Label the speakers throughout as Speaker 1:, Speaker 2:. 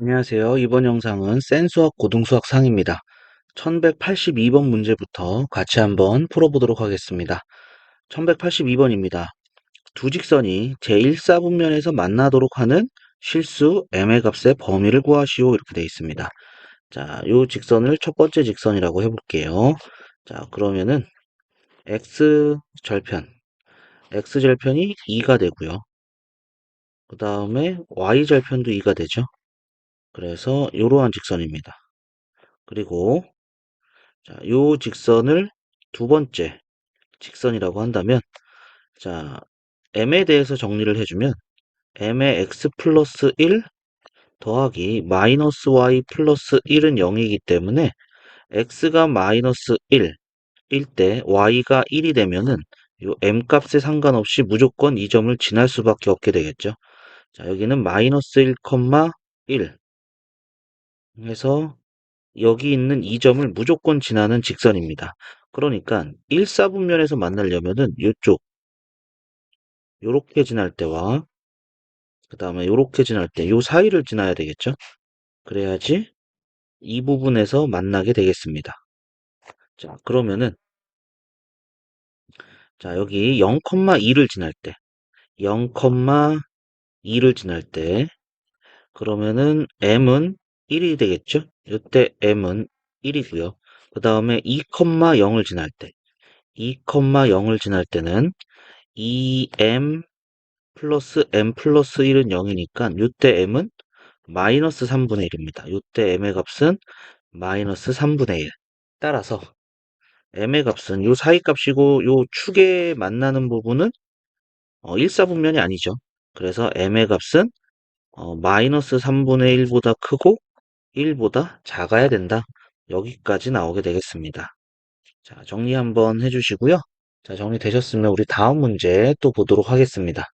Speaker 1: 안녕하세요. 이번 영상은 센수학 고등수학 상입니다. 1182번 문제부터 같이 한번 풀어보도록 하겠습니다. 1182번입니다. 두 직선이 제1사분면에서 만나도록 하는 실수 m의 값의 범위를 구하시오 이렇게 되어 있습니다. 자, 요 직선을 첫 번째 직선이라고 해볼게요. 자, 그러면은 x 절편, x 절편이 2가 되고요. 그 다음에 y 절편도 2가 되죠. 그래서 이러한 직선입니다. 그리고 자, 요 직선을 두 번째 직선이라고 한다면 자, m에 대해서 정리를 해주면 m의 x 플러스 1 더하기 마이너스 y 플러스 1은 0이기 때문에 x가 마이너스 1일때 y가 1이 되면은 요 m 값에 상관없이 무조건 이 점을 지날 수밖에 없게 되겠죠. 자, 여기는 마이너스 1,1 해서 여기 있는 이 점을 무조건 지나는 직선입니다. 그러니까 1사분면에서 만나려면은 이쪽 요렇게 지날 때와 그 다음에 요렇게 지날 때 요 사이를 지나야 되겠죠. 그래야지 이 부분에서 만나게 되겠습니다. 자 그러면은 자 여기 0,2를 지날 때 0,2를 지날 때 그러면은 m은 1이 되겠죠. 이때 m은 1이고요. 그 다음에 2,0을 지날 때 2,0을 지날 때는 2m 플러스 m 플러스 1은 0이니까 이때 m은 마이너스 3분의 1입니다. 이때 m의 값은 마이너스 3분의 1. 따라서 m의 값은 요 사이 값이고 요 축에 만나는 부분은 어, 1사분면이 아니죠. 그래서 m의 값은 어, 마이너스 3분의 1보다 크고 1보다 작아야 된다. 여기까지 나오게 되겠습니다. 자, 정리 한번 해주시고요. 자, 정리되셨으면 우리 다음 문제 또 보도록 하겠습니다.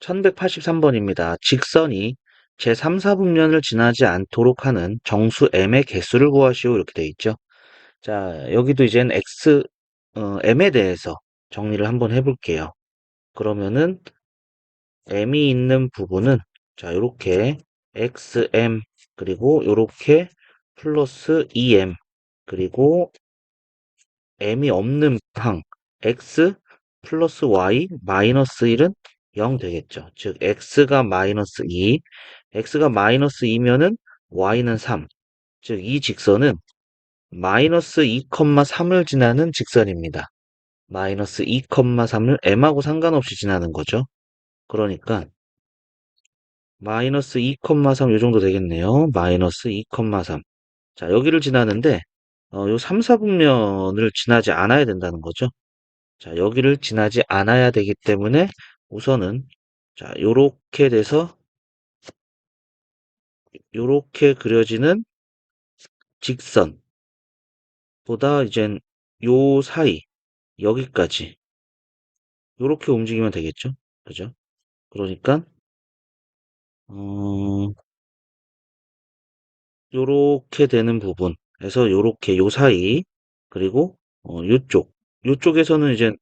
Speaker 1: 1183번입니다. 직선이 제3, 4분면을 지나지 않도록 하는 정수 m의 개수를 구하시오 이렇게 되어 있죠. 자, 여기도 이젠 x, 어, m에 대해서 정리를 한번 해볼게요. 그러면은 m이 있는 부분은 자, 이렇게 xm 그리고 이렇게 플러스 2m 그리고 m이 없는 방 x 플러스 y 마이너스 1은 0 되겠죠. 즉 x가 마이너스 2, x가 마이너스 2면은 y는 3. 즉 이 직선은 마이너스 2,3을 지나는 직선입니다. 마이너스 2,3을 m하고 상관없이 지나는 거죠. 그러니까 마이너스 2,3 요 정도 되겠네요. 마이너스 2,3. 자 여기를 지나는데 어, 요 3, 4분면을 지나지 않아야 된다는 거죠. 자 여기를 지나지 않아야 되기 때문에 우선은 자 요렇게 돼서 요렇게 그려지는 직선 보다 이젠 요 사이 여기까지 요렇게 움직이면 되겠죠 그죠 그러니까? 어 요렇게 되는 부분에서 요렇게 요 사이 그리고 어 요쪽. 요쪽에서는 이제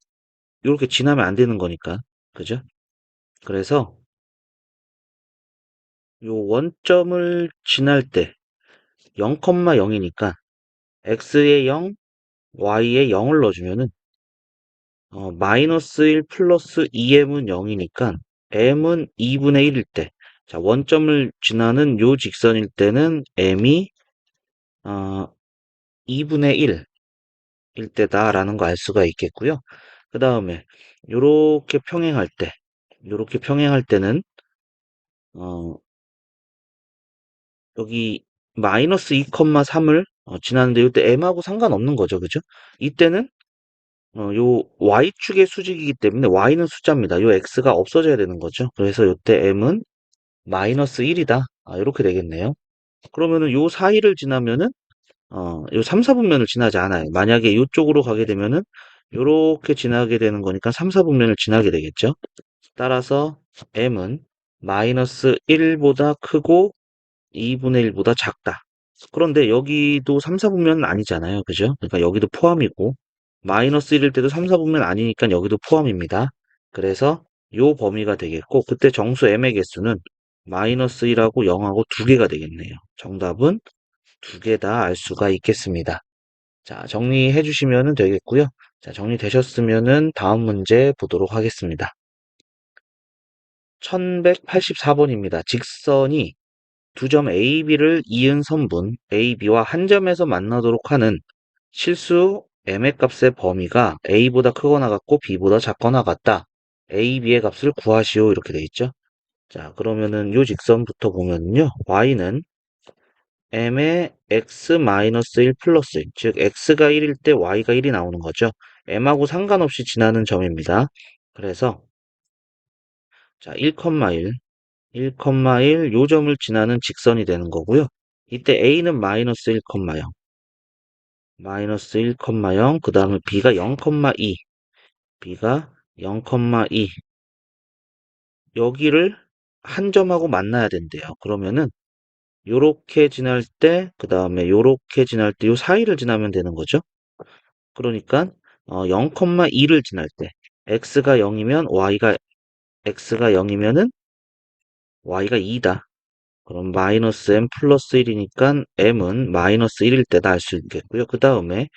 Speaker 1: 요렇게 지나면 안 되는 거니까. 그죠? 그래서 요 원점을 지날 때 0,0이니까 x에 0, y에 0을 넣어주면은 어, 마이너스 1 플러스 2m은 0이니까 m은 2분의 1일 때, 자 원점을 지나는 요 직선일 때는 m이 어, 2분의 1일 때다라는 거 알 수가 있겠고요. 그 다음에 요렇게 평행할 때, 요렇게 평행할 때는 어, 여기 마이너스 2,3을 어, 지나는데 이때 m하고 상관없는 거죠. 그죠? 이때는 어, 요 y축의 수직이기 때문에 y는 숫자입니다. 요 x가 없어져야 되는 거죠. 그래서 이때 m은 마이너스 1이다. 아, 이렇게 되겠네요. 그러면은 요 사이를 지나면은 어, 요 3, 4분면을 지나지 않아요. 만약에 이쪽으로 가게 되면은 요렇게 지나게 되는 거니까 3, 4분면을 지나게 되겠죠. 따라서 m은 마이너스 1보다 크고 2분의 1보다 작다. 그런데 여기도 3, 4분면은 아니잖아요. 그죠? 그러니까 여기도 포함이고 마이너스 1일 때도 3, 4분면 아니니까 여기도 포함입니다. 그래서 요 범위가 되겠고 그때 정수 m의 개수는 마이너스 1하고 0하고 두 개가 되겠네요. 정답은 두 개 다 알 수가 있겠습니다. 자, 정리해 주시면 되겠고요. 자, 정리되셨으면 다음 문제 보도록 하겠습니다. 1184번입니다. 직선이 두 점 AB를 이은 선분 AB와 한 점에서 만나도록 하는 실수 m의 값의 범위가 a보다 크거나 같고 b보다 작거나 같다. a, b의 값을 구하시오 이렇게 돼 있죠. 자 그러면은 요 직선부터 보면요. y는 m의 x-1 플러스 1, 즉 x가 1일 때 y가 1이 나오는 거죠. m하고 상관없이 지나는 점입니다. 그래서 자 1,1, 1,1 요 점을 지나는 직선이 되는 거고요. 이때 a는 마이너스 1,0, 마이너스 1,0, 그 다음에 b가 0,2, b가 0,2 여기를 한 점하고 만나야 된대요. 그러면은 요렇게 지날 때, 그 다음에 요렇게 지날 때 요 사이를 지나면 되는 거죠. 그러니까 어, 0,2를 지날 때 x가 0이면 y가 x가 0이면은 y가 2다. 그럼 마이너스 m 플러스 1이니까 m은 마이너스 1일 때다 알 수 있겠고요. 그 다음에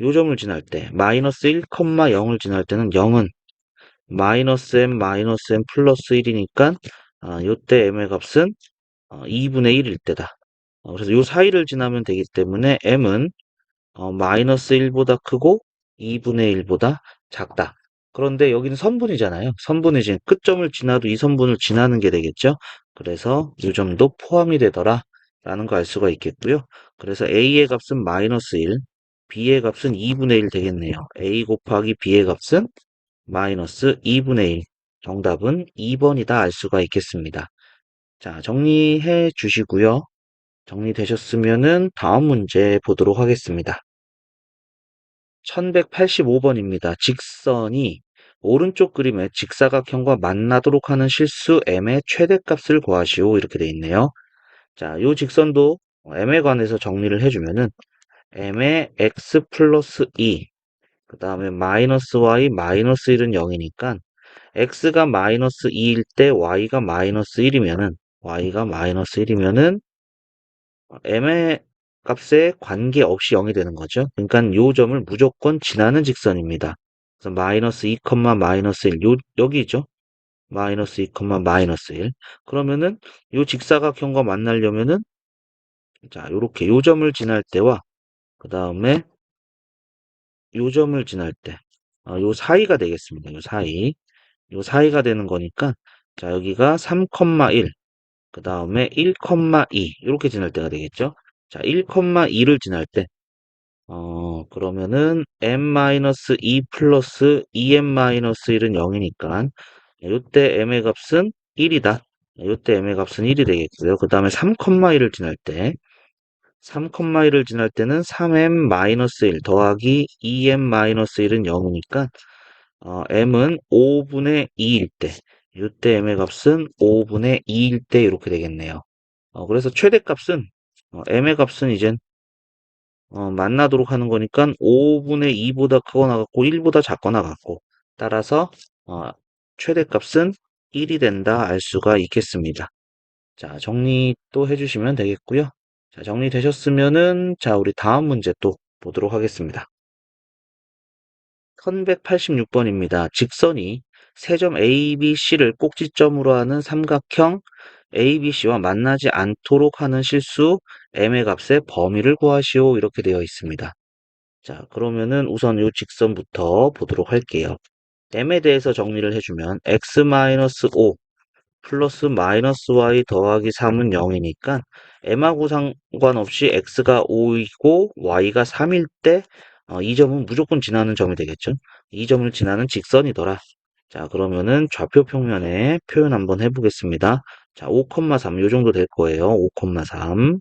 Speaker 1: 요 점을 지날 때 마이너스 1,0을 지날 때는 0은 마이너스 m 마이너스 m 플러스 1이니까 아, 요때 m의 값은 어, 2분의 1일 때다. 어, 그래서 요 사이를 지나면 되기 때문에 m은 어, 마이너스 1보다 크고 2분의 1보다 작다. 그런데 여기는 선분이잖아요. 선분이지 끝점을 지나도 이 선분을 지나는 게 되겠죠. 그래서 이 점도 포함이 되더라 라는 거 알 수가 있겠고요. 그래서 a의 값은 마이너스 1, b의 값은 2분의 1 되겠네요. a 곱하기 b의 값은 마이너스 2분의 1. 정답은 2번이다 알 수가 있겠습니다. 자, 정리해 주시고요. 정리되셨으면은 다음 문제 보도록 하겠습니다. 1185번입니다. 직선이 오른쪽 그림의 직사각형과 만나도록 하는 실수 m의 최대값을 구하시오. 이렇게 돼 있네요. 자, 요 직선도 m에 관해서 정리를 해주면은 m의 x 플러스 2, 그 다음에 마이너스 y 마이너스 1은 0이니까 x가 마이너스 2일 때 y가 마이너스 1이면은 y가 마이너스 1이면은 m의 값에 관계없이 0이 되는 거죠. 그러니까 요 점을 무조건 지나는 직선입니다. 마이너스 2, 마이너스 1 요, 여기죠. 마이너스 2, 마이너스 1 그러면은 요 직사각형과 만나려면은 자 요렇게 요 점을 지날 때와 그 다음에 요 점을 지날 때, 아, 요 사이가 되겠습니다. 요 사이. 요 사이가 되는 거니까, 자, 여기가 3,1, 그 다음에 1,2, 이렇게 지날 때가 되겠죠. 자, 1,2를 지날 때, 어, 그러면은 m-2 플러스 2m-1은 0이니까, 요때 m의 값은 1이다. 요때 m의 값은 1이 되겠고요. 그 다음에 3,1을 지날 때, 3,1을 지날 때는 3m-1 더하기 2m-1은 0이니까 어, m은 5분의 2일 때 이때 m의 값은 5분의 2일 때 이렇게 되겠네요. 어, 그래서 최대값은 어, m의 값은 이젠 어, 만나도록 하는 거니까 5분의 2보다 크거나 같고 1보다 작거나 같고 따라서 어, 최대값은 1이 된다 알 수가 있겠습니다. 자 정리 또 해주시면 되겠고요. 자, 정리되셨으면은, 자, 우리 다음 문제 또 보도록 하겠습니다. 1186번입니다. 직선이 세점 ABC를 꼭지점으로 하는 삼각형 ABC와 만나지 않도록 하는 실수 M의 값의 범위를 구하시오. 이렇게 되어 있습니다. 자, 그러면은 우선 이 직선부터 보도록 할게요. M에 대해서 정리를 해주면 X-5 플러스 마이너스 y 더하기 3은 0이니까 m하고 상관없이 x가 5이고 y가 3일 때 어, 이 점은 무조건 지나는 점이 되겠죠. 이 점을 지나는 직선이더라. 자 그러면은 좌표 평면에 표현 한번 해보겠습니다. 자 5,3 요 정도 될 거예요. 5,3.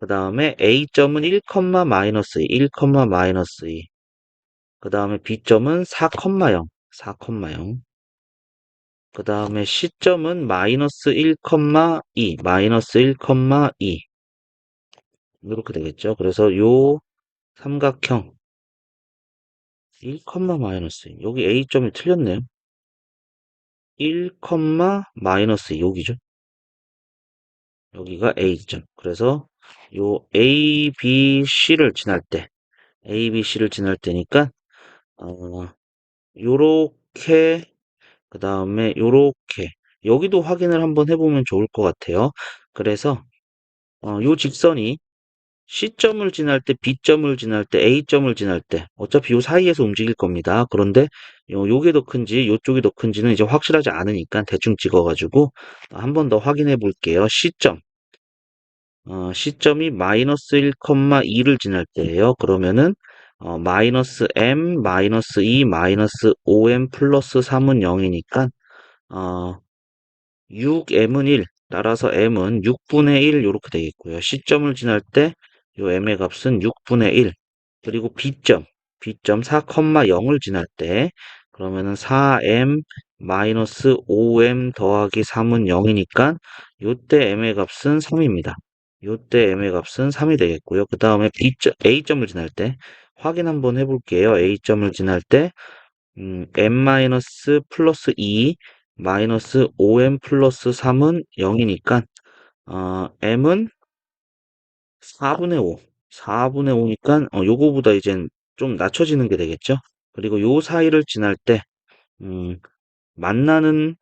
Speaker 1: 그 다음에 A점은 1, 마이너스 2, 1, 마이너스 2. 그 다음에 B점은 4,0, 4,0. 그 다음에 시점은 마이너스 1,2, 마이너스 1,2 이렇게 되겠죠. 그래서 요 삼각형 1, 마이너스 여기 A점이 틀렸네요. 1, 마이너스 2 여기죠. 여기가 A점. 그래서 요 A, B, C를 지날 때 A, B, C를 지날 때니까 어, 요렇게 그 다음에 요렇게 여기도 확인을 한번 해보면 좋을 것 같아요. 그래서 어, 요 직선이 C점을 지날 때, B점을 지날 때, A점을 지날 때 어차피 요 사이에서 움직일 겁니다. 그런데 요, 요게 더 큰지 요쪽이 더 큰지는 이제 확실하지 않으니까 대충 찍어가지고 한 번 더 확인해 볼게요. C점 어, C점이 마이너스 1,2를 지날 때예요. 그러면은 어, 마이너스 M, 마이너스 2, 마이너스 5M 플러스 3은 0이니까 어, 6M은 1, 따라서 M은 6분의 1 이렇게 되겠고요. C점을 지날 때 요 M의 값은 6분의 1, 그리고 B점, B점 4,0을 지날 때 그러면은 4M 마이너스 5M 더하기 3은 0이니까 요때 M의 값은 3입니다. 요때 M의 값은 3이 되겠고요. 그 다음에 A점을 지날 때 확인 한번 해볼게요. A점을 지날 때 음, M 마이너스 플러스 2 마이너스 5M 플러스 3은 0이니까 어, M은 4분의 5 4분의 5니까 어, 요거보다 이젠 좀 낮춰지는 게 되겠죠. 그리고 요 사이를 지날 때 음, 만나는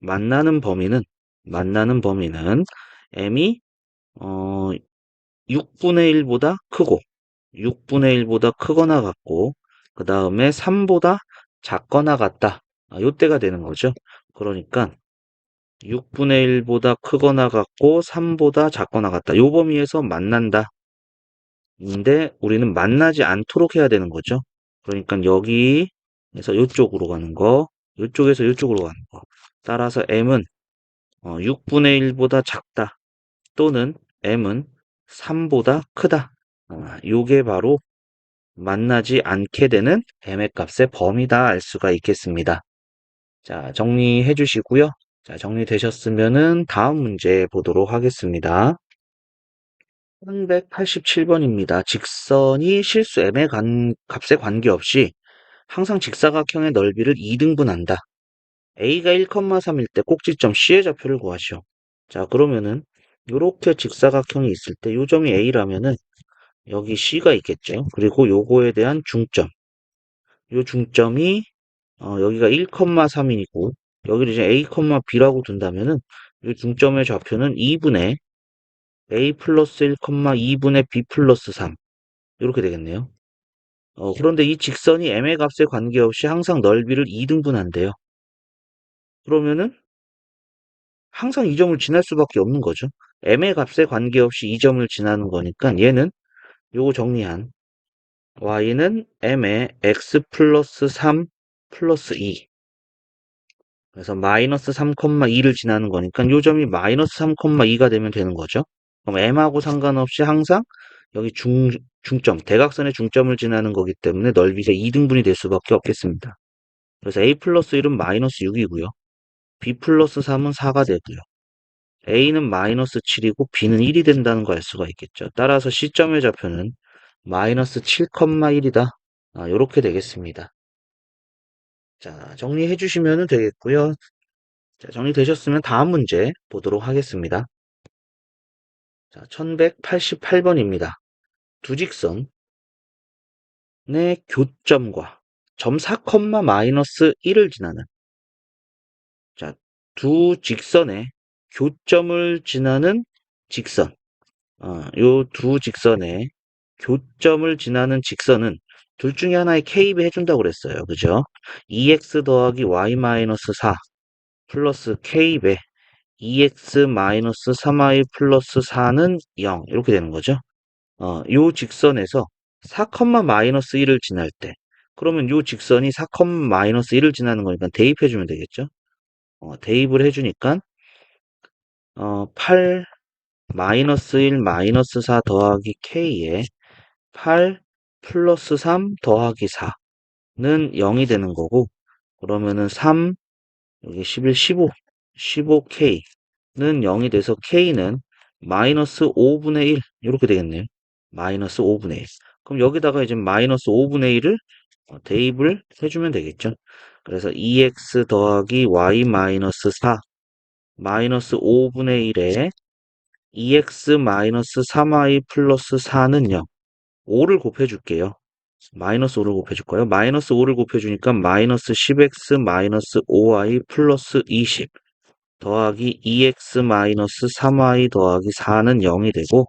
Speaker 1: 만나는 범위는 만나는 범위는 m이 어, 6분의 1보다 크고 6분의 1보다 크거나 같고 그 다음에 3보다 작거나 같다. 아, 요때가 되는 거죠. 그러니까 6분의 1보다 크거나 같고 3보다 작거나 같다. 요 범위에서 만난다. 인데 우리는 만나지 않도록 해야 되는 거죠. 그러니까 여기에서 이쪽으로 가는 거, 이쪽에서 이쪽으로 가는 거. 따라서 m은 6분의 어, 1보다 작다. 또는 m은 3보다 크다. 아, 요게 바로 만나지 않게 되는 m의 값의 범위다 알 수가 있겠습니다. 자, 정리해 주시고요. 자, 정리되셨으면은 다음 문제 보도록 하겠습니다. 1187번입니다. 직선이 실수 m의 간, 값에 관계없이 항상 직사각형의 넓이를 2등분한다. a가 1,3일 때 꼭지점 C의 좌표를 구하시오. 자, 그러면은 이렇게 직사각형이 있을 때요 점이 a라면은 여기 C가 있겠죠. 그리고 요거에 대한 중점. 요 중점이 어, 여기가 1,3이고 여기를 이제 a, b라고 둔다면은 이 중점의 좌표는 2분의 a 플러스 1,2분의 b 플러스 3 이렇게 되겠네요. 어, 그런데 이 직선이 m의 값에 관계없이 항상 넓이를 2등분한대요. 그러면은 항상 이 점을 지날 수밖에 없는 거죠. m의 값에 관계없이 이 점을 지나는 거니까 얘는 요거 정리한 y는 m의 x 플러스 3 플러스 2 그래서 마이너스 3,2를 지나는 거니까 요 점이 마이너스 3,2가 되면 되는 거죠. 그럼 m하고 상관없이 항상 여기 중, 중점, 대각선의 중점을 지나는 거기 때문에 넓이가 2등분이 될 수밖에 없겠습니다. 그래서 a 플러스 1은 마이너스 6이고요. b 플러스 3은 4가 되고요. a는 마이너스 7이고 b는 1이 된다는 거 알 수가 있겠죠. 따라서 시점의 좌표는 마이너스 7,1이다. 아, 이렇게 되겠습니다. 자, 정리해 주시면 되겠고요. 자, 정리되셨으면 다음 문제 보도록 하겠습니다. 자, 1188번입니다. 두 직선의 교점과 점 4, 마이너스 1을 지나는 자, 두 직선의 교점을 지나는 직선 어, 요두 직선의 교점을 지나는 직선은 둘 중에 하나의 캡이 해준다고 그랬어요. 그죠? 2x 더하기 y 마이너스 4 플러스 k배 2x-3y 플러스 4는 0 이렇게 되는 거죠. 어, 요 직선에서 4,-1을 지날 때 그러면 이 직선이 4,-1을 지나는 거니까 대입해 주면 되겠죠. 어, 대입을 해 주니까 어, 8 마이너스 1 마이너스 4 더하기 k에 8 플러스 3 더하기 4는 0이 되는 거고 그러면은 3 여기 11 15 15k는 0이 돼서 k는 마이너스 5분의 1 이렇게 되겠네요. 마이너스 5분의 1 그럼 여기다가 이제 마이너스 5분의 1을 어, 대입을 해주면 되겠죠. 그래서 2x 더하기 y 마이너스 4 마이너스 5분의 1에 2x 마이너스 3y 플러스 4는 0. 5를 곱해줄게요. 마이너스 5를 곱해줄까요? 마이너스 5를 곱해주니까 마이너스 10x 마이너스 5y 플러스 20 더하기 2x 마이너스 3y 더하기 4는 0이 되고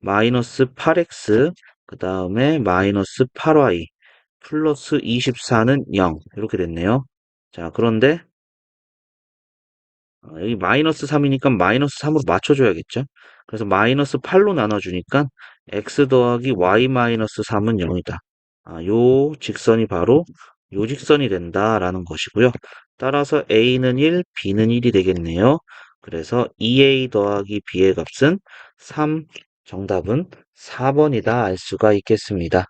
Speaker 1: 마이너스 8x 그 다음에 마이너스 8y 플러스 24는 0 이렇게 됐네요. 자 그런데 어, 여기 마이너스 3이니까 마이너스 3으로 맞춰줘야겠죠. 그래서 마이너스 8로 나눠주니까 x 더하기 y 마이너스 3은 0이다. 아, 요 직선이 바로 요 직선이 된다라는 것이고요. 따라서 a는 1, b는 1이 되겠네요. 그래서 2a 더하기 b의 값은 3, 정답은 4번이다 알 수가 있겠습니다.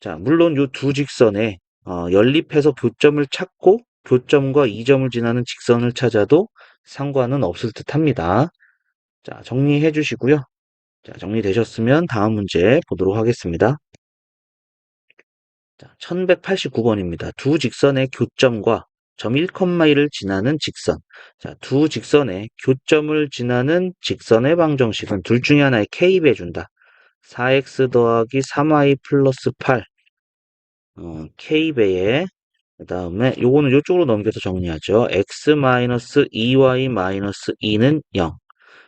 Speaker 1: 자, 물론 요두 직선에 어, 연립해서 교점을 찾고 교점과 이점을 지나는 직선을 찾아도 상관은 없을 듯 합니다. 자, 정리해 주시고요. 자, 정리되셨으면 다음 문제 보도록 하겠습니다. 자, 1189번입니다. 두 직선의 교점과 점 1,1을 지나는 직선. 자, 두 직선의 교점을 지나는 직선의 방정식은 둘 중에 하나에 K배 준다. 4x 더하기 3y 플러스 8. 어, K배에 그 다음에 요거는 요쪽으로 넘겨서 정리하죠. x 마이너스 2y 마이너스 2는 0.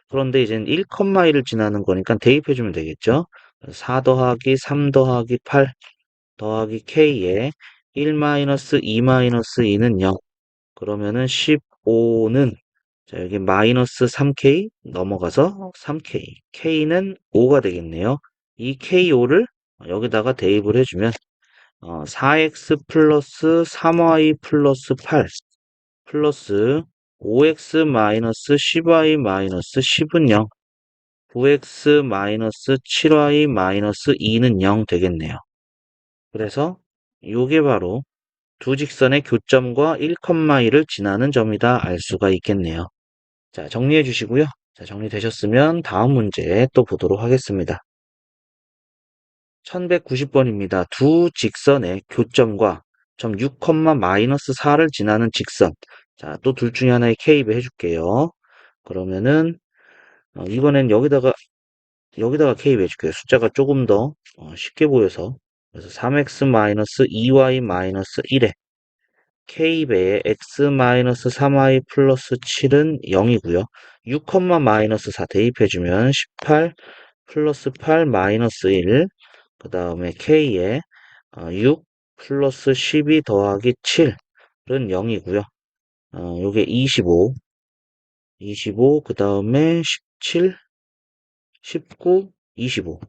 Speaker 1: 그런데 이제는 1,1을 지나는 거니까 대입해주면 되겠죠. 4 더하기 3 더하기 8 더하기 k에 1 마이너스 2 마이너스 2는 0. 그러면은 15는 자 여기 마이너스 3k 넘어가서 3k k는 5가 되겠네요. 이 k5를 여기다가 대입을 해주면 어, 4x 플러스 3y 플러스 8 플러스 5x 마이너스 10y 마이너스 10은 0 9x 마이너스 7y 마이너스 2는 0 되겠네요. 그래서 이게 바로 두 직선의 교점과 1,1을 지나는 점이다 알 수가 있겠네요. 자, 정리해 주시고요. 자, 정리되셨으면 다음 문제 또 보도록 하겠습니다. 1190번입니다. 두 직선의 교점과 점 6, 마이너스 4를 지나는 직선. 자, 또 둘 중에 하나의 K배 해줄게요. 그러면은, 어, 이번엔 여기다가, 여기다가 K배 해줄게요. 숫자가 조금 더 어, 쉽게 보여서. 그래서 3x 마이너스 2y 마이너스 1에 K배에 x 마이너스 3y 플러스 7은 0이고요. 6, 마이너스 4 대입해주면 18 플러스 8 마이너스 1. 그 다음에 K에 6 플러스 12 더하기 7은 0이고요. 어, 요게 25, 25, 그 다음에 17, 19, 25.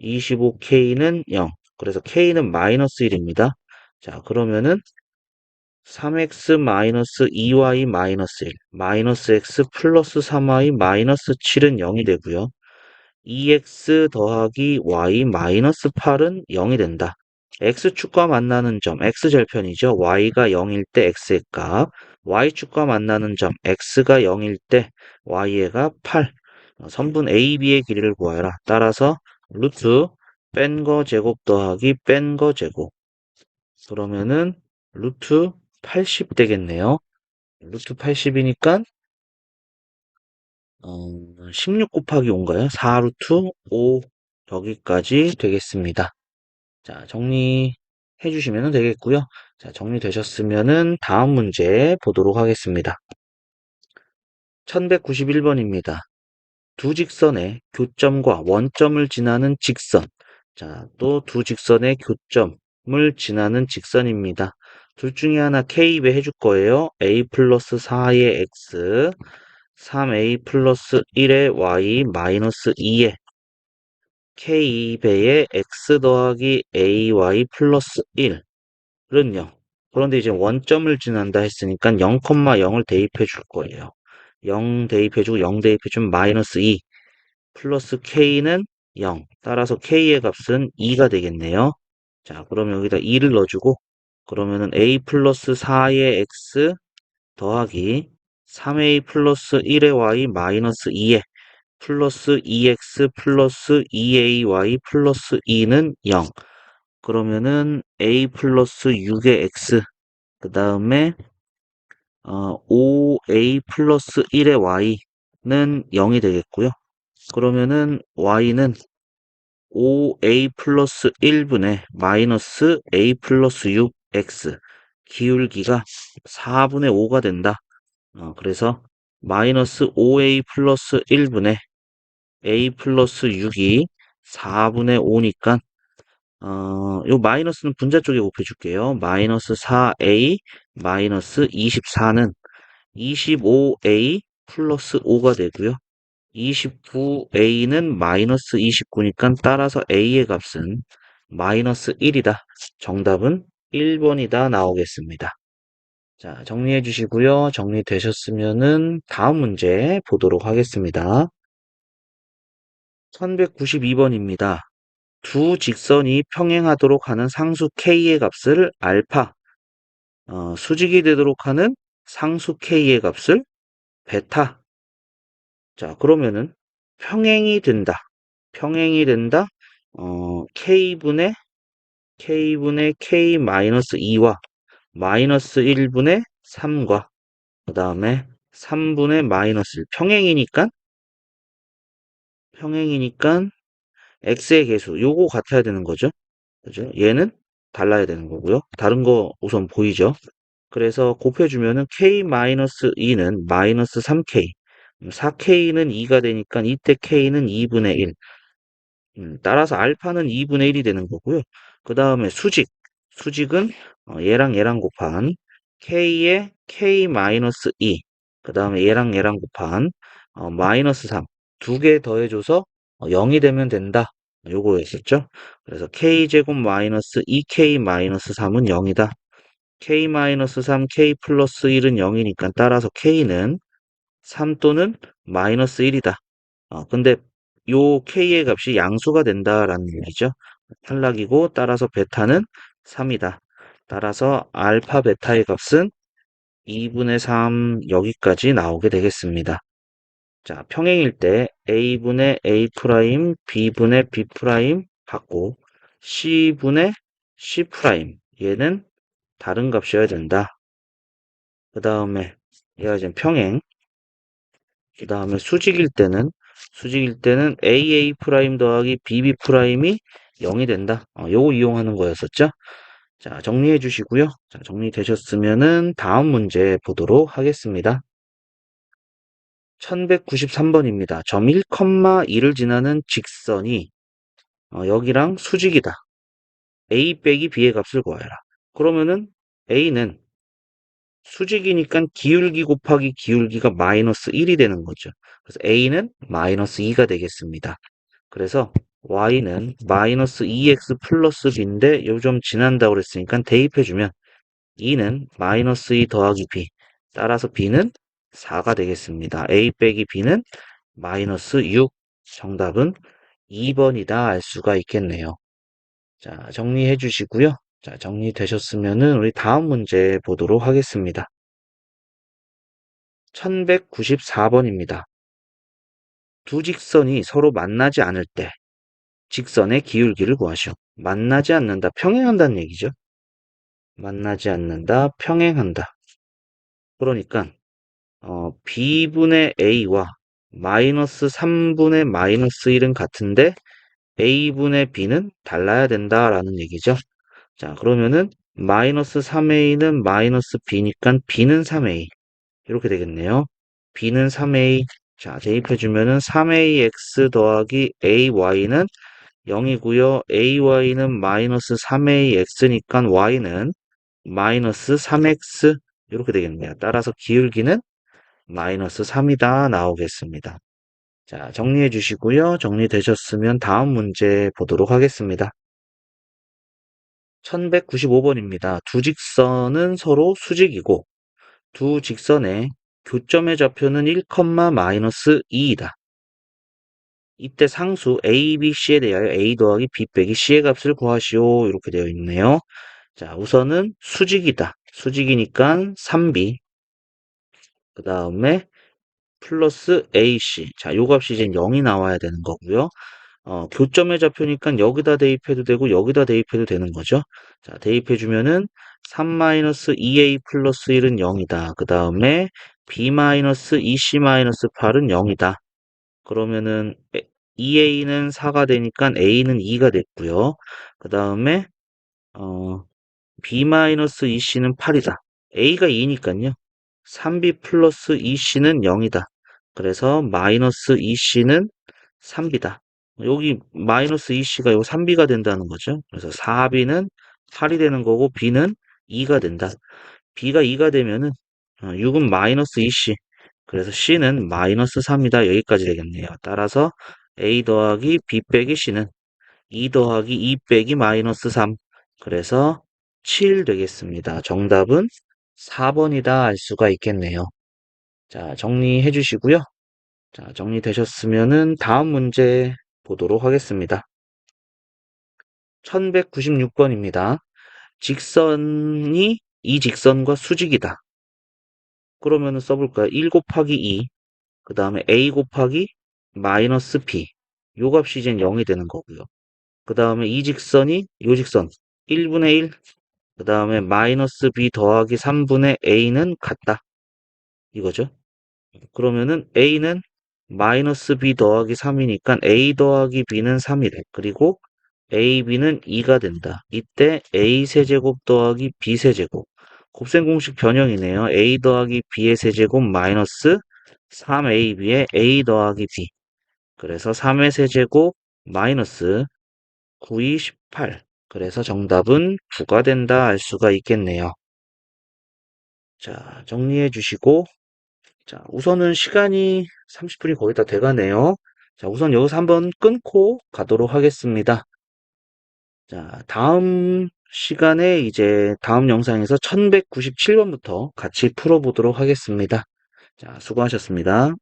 Speaker 1: 25K는 0. 그래서 K는 마이너스 1입니다. 자, 그러면은 3x 마이너스 2y 마이너스 1, 마이너스 x 플러스 3y 마이너스 7은 0이 되고요. 2x 더하기 y 마이너스 8은 0이 된다. x축과 만나는 점, x절편이죠. y가 0일 때 x의 값, y축과 만나는 점, x가 0일 때 y의 값 8. 선분 AB의 길이를 구하여라. 따라서 루트 뺀 거 제곱 더하기 뺀 거 제곱. 그러면은 루트 80 되겠네요. 루트 80이니까 어, 16 곱하기 5인가요? 4루트 5 여기까지 되겠습니다. 자, 정리해 주시면 되겠고요. 자, 정리되셨으면은 다음 문제 보도록 하겠습니다. 1191번입니다. 두 직선의 교점과 원점을 지나는 직선. 자, 또 두 직선의 교점을 지나는 직선입니다. 둘 중에 하나 K배 해줄 거예요. A 플러스 4의 X, 3A 플러스 1의 Y 마이너스 2의 K배의 X 더하기 AY 플러스 1은 0. 그런데 이제 원점을 지난다 했으니까 0,0을 대입해 줄 거예요. 0 대입해주고 0 대입해주면 마이너스 2 플러스 k는 0 따라서 k의 값은 2가 되겠네요. 자 그러면 여기다 2를 넣어주고 그러면은 a 플러스 4의 x 더하기 3a 플러스 1의 y 마이너스 2에 플러스 2x 플러스 2ay 플러스 2는 0 그러면은 a 플러스 6의 x 그 다음에 어, 5a 플러스 1의 y는 0이 되겠고요. 그러면은 y는 5a 플러스 1분의 마이너스 a 플러스 6x 기울기가 4분의 5가 된다. 어, 그래서 마이너스 5a 플러스 1분의 a 플러스 6이 4분의 5니까 어, 요 마이너스는 분자 쪽에 곱해줄게요. 마이너스 4a 마이너스 24는 25a 플러스 5가 되고요. 29a는 마이너스 29니까 따라서 a의 값은 마이너스 1이다. 정답은 1번이다 나오겠습니다. 자, 정리해 주시고요. 정리되셨으면은 다음 문제 보도록 하겠습니다. 1192번입니다. 두 직선이 평행하도록 하는 상수 k의 값을 알파, 어, 수직이 되도록 하는 상수 k의 값을 베타. 자, 그러면은 평행이 된다. 평행이 된다. 어, k분의 k분의 k 마이너스 2와 마이너스 1분의 3과 그 다음에 3분의 마이너스 1 평행이니까 평행이니까 x의 개수 요거 같아야 되는 거죠. 그죠? 얘는 달라야 되는 거고요. 다른 거 우선 보이죠? 그래서 곱해주면은 k-2는 마이너스 3k 4k는 2가 되니까 이때 k는 2분의 1 음, 따라서 알파는 2분의 1이 되는 거고요. 그 다음에 수직 수직은 어, 얘랑 얘랑 곱한 k의 k-2 그 다음에 얘랑 얘랑 곱한 어, 마이너스 3 두 개 더해줘서 어, 0이 되면 된다. 요거였었죠. 그래서 k제곱 마이너스 2k 마이너스 3은 0이다. k 마이너스 3, k 플러스 1은 0이니까 따라서 k는 3 또는 마이너스 1이다. 어, 근데 요 k의 값이 양수가 된다라는 얘기죠. 탈락이고 따라서 베타는 3이다. 따라서 알파 베타의 값은 2분의 3 여기까지 나오게 되겠습니다. 자, 평행일 때 a분의 a 프라임, b분의 b 프라임 받고 c분의 c 프라임 얘는 다른 값이어야 된다. 그 다음에 얘가 지금 평행 그 다음에 수직일 때는 수직일 때는 AA 프라임 더하기 BB 프라임이 0이 된다. 어, 요거 이용하는 거였었죠. 자, 정리해 주시고요. 자, 정리되셨으면은 다음 문제 보도록 하겠습니다. 1193번입니다. 점 1,2를 지나는 직선이 어, 여기랑 수직이다. A 빼기 B의 값을 구하여라. 그러면은 A는 수직이니까 기울기 곱하기 기울기가 마이너스 1이 되는 거죠. 그래서 A는 마이너스 2가 되겠습니다. 그래서 Y는 마이너스 2X 플러스 B인데 요점 지난다고 그랬으니까 대입해주면 2는 마이너스 2 더하기 B 따라서 B는 4가 되겠습니다. A 빼기 B는 마이너스 6 정답은 2번이다 알 수가 있겠네요. 자 정리해 주시고요. 자, 정리되셨으면은 우리 다음 문제 보도록 하겠습니다. 1194번입니다. 두 직선이 서로 만나지 않을 때 직선의 기울기를 구하시오. 만나지 않는다, 평행한다는 얘기죠. 만나지 않는다, 평행한다. 그러니까 어, b분의 a와 마이너스 3분의 마이너스 1은 같은데 a분의 b는 달라야 된다라는 얘기죠. 자, 그러면은 마이너스 3a는 마이너스 b니까 b는 3a 이렇게 되겠네요. b는 3a 자, 대입해주면은 3ax 더하기 ay는 0이고요. ay는 마이너스 3ax니까 y는 마이너스 3x 이렇게 되겠네요. 따라서 기울기는 마이너스 3이다 나오겠습니다. 자, 정리해 주시고요. 정리되셨으면 다음 문제 보도록 하겠습니다. 1195번입니다. 두 직선은 서로 수직이고 두 직선의 교점의 좌표는 1, 마이너스 2이다. 이때 상수 a, b, c에 대하여 a 더하기 b 빼기 c의 값을 구하시오. 이렇게 되어 있네요. 자, 우선은 수직이다. 수직이니까 3b. 그 다음에 플러스 ac. 자, 요 값이 이제 0이 나와야 되는 거고요. 어, 교점의 좌표니까 여기다 대입해도 되고 여기다 대입해도 되는 거죠. 자, 대입해주면은 3-2a 플러스 1은 0이다. 그 다음에 b-2c-8은 0이다. 그러면은 2a는 4가 되니까 a는 2가 됐고요. 그 다음에 어, b-2c는 8이다. a가 2니까요. 3b 플러스 2c는 0이다. 그래서 마이너스 2c는 3b다. 여기 마이너스 2c가 요 3b가 된다는 거죠. 그래서 4b는 8이 되는 거고 b는 2가 된다. b가 2가 되면은 6은 마이너스 2c. 그래서 c는 마이너스 3이다. 여기까지 되겠네요. 따라서 a 더하기 b 빼기 c는 2 더하기 2 빼기 마이너스 3. 그래서 7 되겠습니다. 정답은 4번이다 알 수가 있겠네요. 자, 정리해 주시고요. 자, 정리되셨으면은 다음 문제 보도록 하겠습니다. 1196번입니다. 직선이 이 직선과 수직이다. 그러면은 써볼까요? 1 곱하기 2, 그 다음에 a 곱하기 마이너스 b. 요 값이 이제 0이 되는 거고요. 그 다음에 이 직선이 요 직선 1분의 1, 그 다음에 마이너스 b 더하기 3분의 a는 같다. 이거죠. 그러면은 a는 마이너스 b 더하기 3이니까 a 더하기 b는 3이래. 그리고 a, b는 2가 된다. 이때 a 세제곱 더하기 b 세제곱. 곱셈 공식 변형이네요. a 더하기 b의 세제곱 마이너스 3ab의 a 더하기 b. 그래서 3의 세제곱 마이너스 9, 2, 18. 그래서 정답은 9가 된다 알 수가 있겠네요. 자, 정리해 주시고 자, 우선은 시간이 30분이 거의 다 돼가네요. 자, 우선 여기서 한번 끊고 가도록 하겠습니다. 자, 다음 시간에 이제 다음 영상에서 1197번부터 같이 풀어보도록 하겠습니다. 자, 수고하셨습니다.